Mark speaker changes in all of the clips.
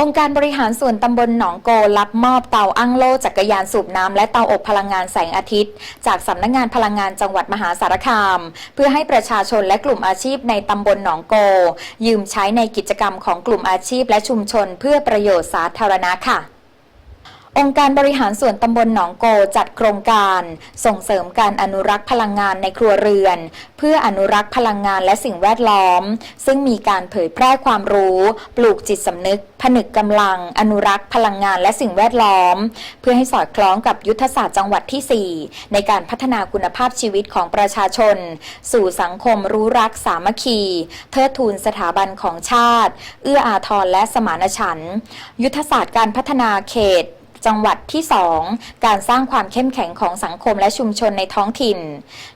Speaker 1: องค์การบริหารส่วนตำบลหนองโกรับมอบเตาอั้งโล่จักรยานสูบน้ำและเตาอบพลังงานแสงอาทิตย์ จากสำนักงานพลังงานจังหวัดมหาสารคาม เพื่อให้ประชาชนและกลุ่มอาชีพในตำบลหนองโก ยืมใช้ในกิจกรรมของกลุ่มอาชีพและชุมชน เพื่อประโยชน์สาธารณะค่ะ องค์การบริหารส่วนตำบลหนองโกจัดโครงการ ส่งเสริมการอนุรักษ์พลังงานในครัวเรือน เพื่ออนุรักษ์พลังงานและสิ่งแวดล้อม ซึ่งมีการเผยแพร่ความรู้ ปลูกจิตสำนึก ผนึกกำลัง อนุรักษ์พลังงานและสิ่งแวดล้อม เพื่อให้สอดคล้องกับยุทธศาสตร์จังหวัดที่ 4 ในการพัฒนาคุณภาพชีวิตของประชาชน สู่สังคมรู้รักสามัคคี เทิดทูนสถาบันของชาติ เอื้ออาทรและสมานฉันท์ยุทธศาสตร์การพัฒนาเขต จังหวัดที่ 2 การสร้างความเข้มแข็งของสังคมและชุมชนในท้องถิ่น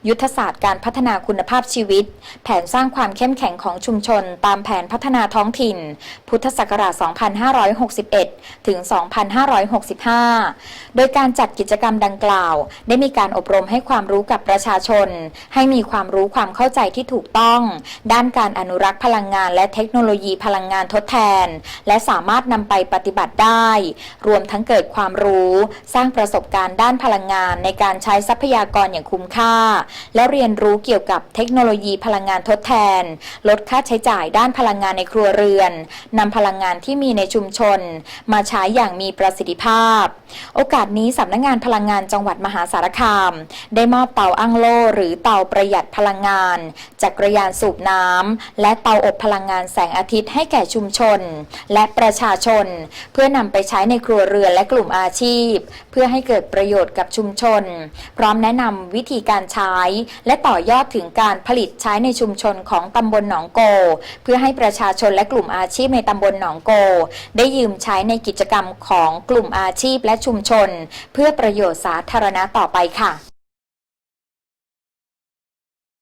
Speaker 1: ยุทธศาสตร์การพัฒนาคุณภาพชีวิต แผนสร้างความเข้มแข็งของชุมชน ตามแผนพัฒนาท้องถิ่น พุทธศักราช 2561 ถึง 2565 โดยการจัดกิจกรรมดังกล่าว ได้มีการอบรมให้ความรู้กับประชาชน ให้มีความรู้ความเข้าใจที่ถูกต้อง ด้านการอนุรักษ์พลังงานและเทคโนโลยีพลังงานทดแทน และสามารถนำไปปฏิบัติได้ รวมทั้งเกิดความรู้ สร้างประสบการณ์ด้านพลังงานในการใช้ทรัพยากรอย่างคุ้มค่า และเรียนรู้เกี่ยวกับเทคโนโลยีพลังงานทดแทน ลดค่าใช้จ่ายด้านพลังงานในครัวเรือนนำพลังงานที่มีในชุมชน มาใช้อย่างมีประสิทธิภาพ โอกาสนี้สำนักงานพลังงานจังหวัดมหาสารคาม ได้มอบเตาอั้งโล่หรือเตาประหยัดพลังงานจักรยานสูบน้ำและเตาอบพลังงานแสงอาทิตย์ให้แก่ชุมชน และประชาชน เพื่อนำไปใช้ในครัวเรือนและกลุ่มลุ่มอาชีพ เพื่อให้เกิดประโยชน์กับชุมชน พร้อมแนะนำวิธีการใช้ และต่อยอดถึงการผลิตใช้ในชุมชนของตำบลหนองโก เพื่อให้ประชาชนและกลุ่มอาชีพในตำบลหนองโก ได้ยืมใช้ในกิจกรรมของกลุ่มอาชีพและชุมชน เพื่อประโยชน์สาธารณะต่อไปค่ะ